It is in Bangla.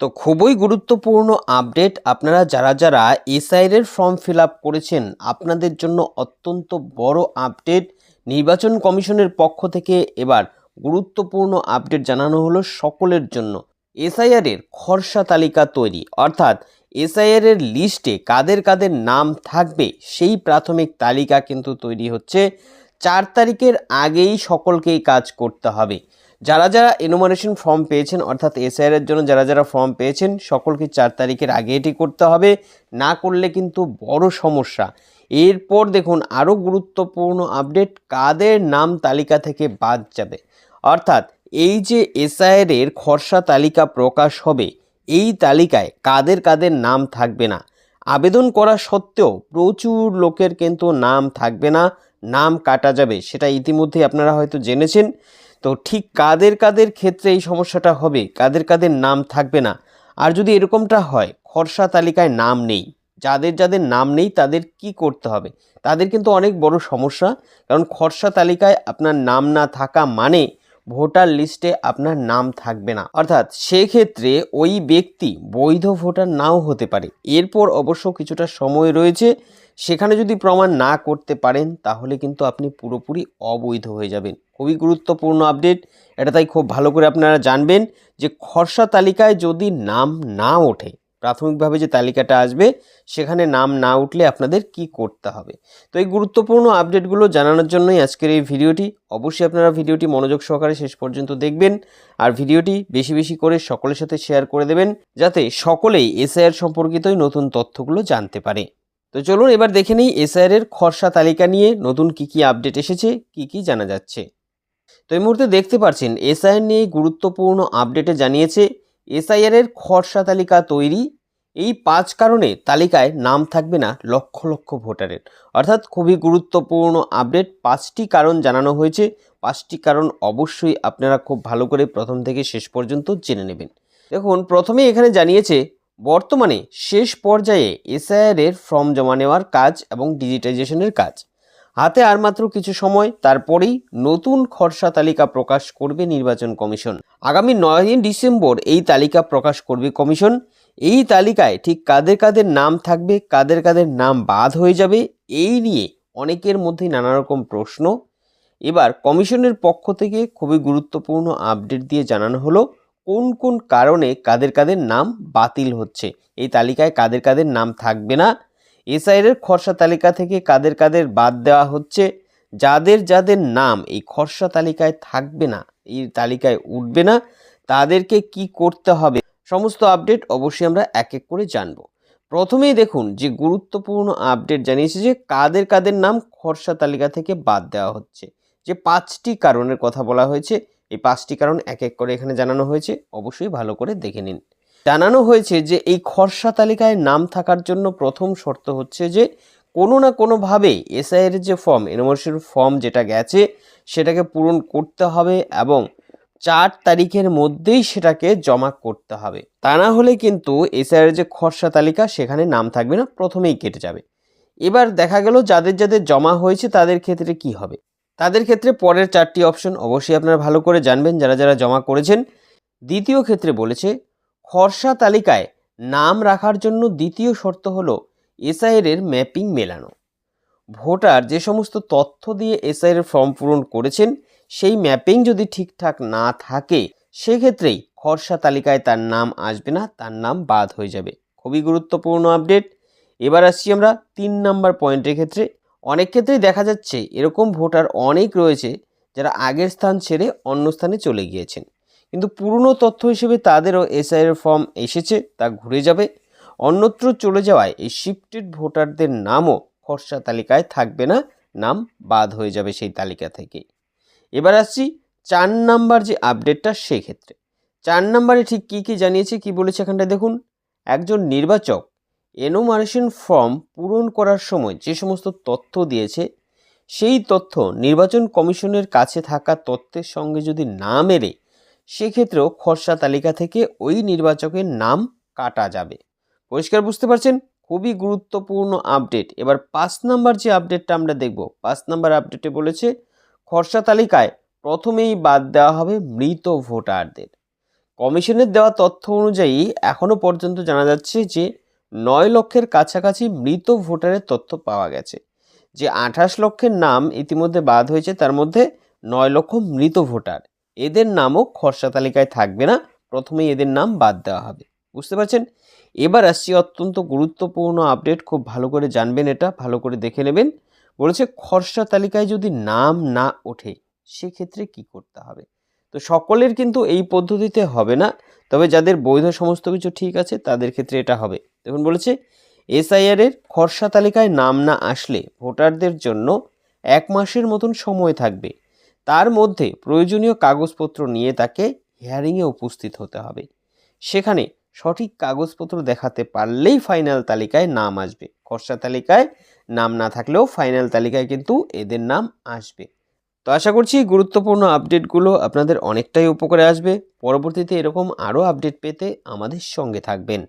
তো খুবই গুরুত্বপূর্ণ আপডেট আপনারা যারা যারা এসআইআর এর ফর্ম ফিল আপ করেছেন, আপনাদের জন্য অত্যন্ত বড় আপডেট নির্বাচন কমিশনের পক্ষ থেকে এবার গুরুত্বপূর্ণ আপডেট জানানো হলো সকলের জন্য। এসআইআর এর খরসা তালিকা তৈরি, অর্থাৎ এসআইআর এর লিস্টে কাদের কাদের নাম থাকবে, সেই প্রাথমিক তালিকা কিন্তু তৈরি হচ্ছে। চার তারিখের আগেই সকলকেই কাজ করতে হবে। যারা যারা এনোমারেশন ফর্ম পেয়েছেন, অর্থাৎ এসআইআর এর জন্য যারা যারা ফর্ম পেয়েছেন, সকলকে চার তারিখের আগে এটি করতে হবে। না করলে কিন্তু বড় সমস্যা। এরপর দেখুন, আরও গুরুত্বপূর্ণ আপডেট কাদের নাম তালিকা থেকে বাদ যাবে? অর্থাৎ এই যে এসআইআর এর খরসা তালিকা প্রকাশ হবে, এই তালিকায় কাদের কাদের নাম থাকবে না? আবেদন করা সত্ত্বেও প্রচুর লোকের কিন্তু নাম থাকবে না, নাম কাটা যাবে, সেটা ইতিমধ্যেই আপনারা হয়তো জেনেছেন। তো ঠিক কাদের কাদের ক্ষেত্রে এই সমস্যাটা হবে? কাদের কাদের নাম থাকবে না? আর যদি এরকমটা হয়, খরসা তালিকায় নাম নেই, যাদের যাদের নাম নেই তাদের কি করতে হবে? তাদের কিন্তু অনেক বড় সমস্যা, কারণ খরসা তালিকায় আপনার নাম না থাকা মানে ভোটার লিস্টে আপনার নাম থাকবে না। অর্থাৎ সেক্ষেত্রে ওই ব্যক্তি বৈধ ভোটার নাও হতে পারে। এরপর অবশ্য কিছুটা সময় রয়েছে। সেখানে যদি প্রমাণ না করতে পারেন, তাহলে কিন্তু আপনি পুরোপুরি অবৈধ হয়ে যাবেন। খুবই গুরুত্বপূর্ণ আপডেট। এটা তাই খুব ভালো করে আপনারা জানবেন যে খরসা তালিকায় যদি নাম না ওঠে প্রাথমিকভাবে যে তালিকাটা আসবে, সেখানে নাম না উঠলে আপনাদের কি করতে হবে? তো এই গুরুত্বপূর্ণ আপডেটগুলো জানানোর জন্যই আজকের এই ভিডিওটি। অবশ্যই আপনারা ভিডিওটি মনোযোগ সহকারে শেষ পর্যন্ত দেখবেন। আর ভিডিওটি বেশি বেশি করে সকলের সাথে শেয়ার করে দেবেন, যাতে সকলেই এসআইআর সম্পর্কিতই নতুন তথ্যগুলো জানতে পারে। তো চলুন এবার দেখে নিই এসআইআর এর খরসা তালিকা নিয়ে নতুন কি কি আপডেট এসেছে, কি কি জানা যাচ্ছে। তো এই মুহূর্তে দেখতে পাচ্ছেন এসআইআর নিয়ে গুরুত্বপূর্ণ আপডেটে জানিয়েছে এসআইআর এর খরসা তালিকা তৈরি। এই পাঁচ কারণে তালিকায় নাম থাকবে না লক্ষ লক্ষ ভোটারের। অর্থাৎ খুবই গুরুত্বপূর্ণ আপডেট। পাঁচটি কারণ জানানো হয়েছে। পাঁচটি কারণ অবশ্যই আপনারা খুব ভালো করে প্রথম থেকে শেষ পর্যন্ত জেনে নেবেন। দেখুন, প্রথমেই এখানে জানিয়েছে, বর্তমানে শেষ পর্যায়ে এসআইআর এর ফর্ম জমা নেওয়ার কাজ এবং ডিজিটাইজেশনের কাজ। হাতে আর মাত্র কিছু সময়, তারপরেই নতুন খরসা তালিকা প্রকাশ করবে নির্বাচন কমিশন। আগামী নয়ই ডিসেম্বর এই তালিকা প্রকাশ করবে কমিশন। এই তালিকায় ঠিক কাদের কাদের নাম থাকবে, কাদের কাদের নাম বাদ হয়ে যাবে, এই নিয়ে অনেকের মধ্যেই নানা রকম প্রশ্ন। এবার কমিশনের পক্ষ থেকে খুবই গুরুত্বপূর্ণ আপডেট দিয়ে জানানো হলো, কোন কোন কারণে কাদের কাদের নাম বাতিল হচ্ছে। এই তালিকায় কাদের কাদের নাম থাকবে না এসআইয়ের খরসা তালিকা থেকে কাদের কাদের বাদ দেওয়া হচ্ছে, যাদের যাদের নাম এই খরসা তালিকায় থাকবে না, এই তালিকায় উঠবে না, তাদেরকে কি করতে হবে? সমস্ত আপডেট অবশ্যই আমরা এক এক করে জানব। প্রথমেই দেখুন যে গুরুত্বপূর্ণ আপডেট জানিয়েছে যে কাদের কাদের নাম খরসা তালিকা থেকে বাদ দেওয়া হচ্ছে। যে পাঁচটি কারণের কথা বলা হয়েছে, এই পাঁচটি কারণ এক এক করে এখানে জানানো হয়েছে, অবশ্যই ভালো করে দেখে নিন। জানানো হয়েছে যে এই খরসা তালিকায় নাম থাকার জন্য প্রথম শর্ত হচ্ছে যে কোনো না কোনোভাবে এসআইয়ের যে ফর্ম এনওমর্সির ফর্ম যেটা গেছে, সেটাকে পূরণ করতে হবে এবং চার তারিখের মধ্যেই সেটাকে জমা করতে হবে। তা না হলে কিন্তু এসআইয়ের যে খরসা তালিকা, সেখানে নাম থাকবে না, প্রথমেই কেটে যাবে। এবার দেখা গেল যাদের যাদের জমা হয়েছে, তাদের ক্ষেত্রে কি হবে? তাদের ক্ষেত্রে পরের চারটি অপশন অবশ্যই আপনারা ভালো করে জানবেন, যারা যারা জমা করেছেন। দ্বিতীয় ক্ষেত্রে বলেছে খরসা তালিকায় নাম রাখার জন্য দ্বিতীয় শর্ত হল এসআইয়ের এর ম্যাপিং মেলানো। ভোটার যে সমস্ত তথ্য দিয়ে এসআইয়ের ফর্ম পূরণ করেছেন, সেই ম্যাপিং যদি ঠিকঠাক না থাকে, সেক্ষেত্রেই খরসা তালিকায় তার নাম আসবে না, তার নাম বাদ হয়ে যাবে। খুবই গুরুত্বপূর্ণ আপডেট। এবার আসছি আমরা তিন নাম্বার পয়েন্টের ক্ষেত্রে। অনেক ক্ষেত্রেই দেখা যাচ্ছে এরকম ভোটার অনেক রয়েছে যারা আগের স্থান ছেড়ে অন্য স্থানে চলে গিয়েছেন। কিন্তু পুরনো তথ্য হিসেবে তাদেরও এসআইয়ের ফর্ম এসেছে, তা ঘুরে যাবে। অন্যত্র চলে যাওয়ায় এই শিফটেড ভোটারদের নামও খরসা তালিকায় থাকবে না, নাম বাদ হয়ে যাবে সেই তালিকা থেকে। এবার আসছি চার নাম্বার যে আপডেটটা সেক্ষেত্রে। চার নাম্বারে ঠিক কী কী জানিয়েছে, কি বলেছে এখানটা দেখুন। একজন নির্বাচক এনোমারেশন ফর্ম পূরণ করার সময় যে সমস্ত তথ্য দিয়েছে, সেই তথ্য নির্বাচন কমিশনের কাছে থাকা তথ্যের সঙ্গে যদি না মেলে সেক্ষেত্রেও খসড়া তালিকা থেকে ওই নির্বাচকের নাম কাটা যাবে। পরিষ্কার বুঝতে পারছেন? খুবই গুরুত্বপূর্ণ আপডেট। এবার পাঁচ নাম্বার যে আপডেটটা আমরা দেখব, পাঁচ নাম্বার আপডেটে বলেছে, খসড়া তালিকায় প্রথমেই বাদ দেওয়া হবে মৃত ভোটারদের। কমিশনের দেওয়া তথ্য অনুযায়ী এখনও পর্যন্ত জানা যাচ্ছে যে, নয় লক্ষের কাছাকাছি মৃত ভোটারের তথ্য পাওয়া গেছে। যে আঠাশ লক্ষের নাম ইতিমধ্যে বাদ হয়েছে, তার মধ্যে নয় লক্ষ মৃত ভোটার। এদের নামও খসড়া তালিকায় থাকবে না। প্রথমেই এদের নাম বাদ দেওয়া হবে। বুঝতে পারছেন? এবার আসছি অত্যন্ত গুরুত্বপূর্ণ আপডেট খুব ভালো করে জানবেন এটা, ভালো করে দেখে নেবেন। বলেছে, খসড়া তালিকায় যদি নাম না ওঠে, সেক্ষেত্রে কি করতে হবে? তো সকলের কিন্তু এই পদ্ধতিতে হবে না। তবে যাদের বৈধ সমস্ত কিছু ঠিক আছে, তাদের ক্ষেত্রে এটা হবে। দেখুন, বলেছে এসআইআর এর খসড়া তালিকায় নাম না আসলে ভোটারদের জন্য এক মাসের মতন সময় থাকবে। তার মধ্যে প্রয়োজনীয় কাগজপত্র নিয়ে তাকে হিয়ারিংয়ে উপস্থিত হতে হবে। সেখানে সঠিক কাগজপত্র দেখাতে পারলেই ফাইনাল তালিকায় নাম আসবে। খসড়া তালিকায় নাম না থাকলেও ফাইনাল তালিকায় কিন্তু এদের নাম আসবে। তো আশা করছি গুরুত্বপূর্ণ আপডেটগুলো আপনাদের অনেকটাই উপকারে আসবে। পরবর্তীতে এরকম আরও আপডেট পেতে আমাদের সঙ্গে থাকবেন।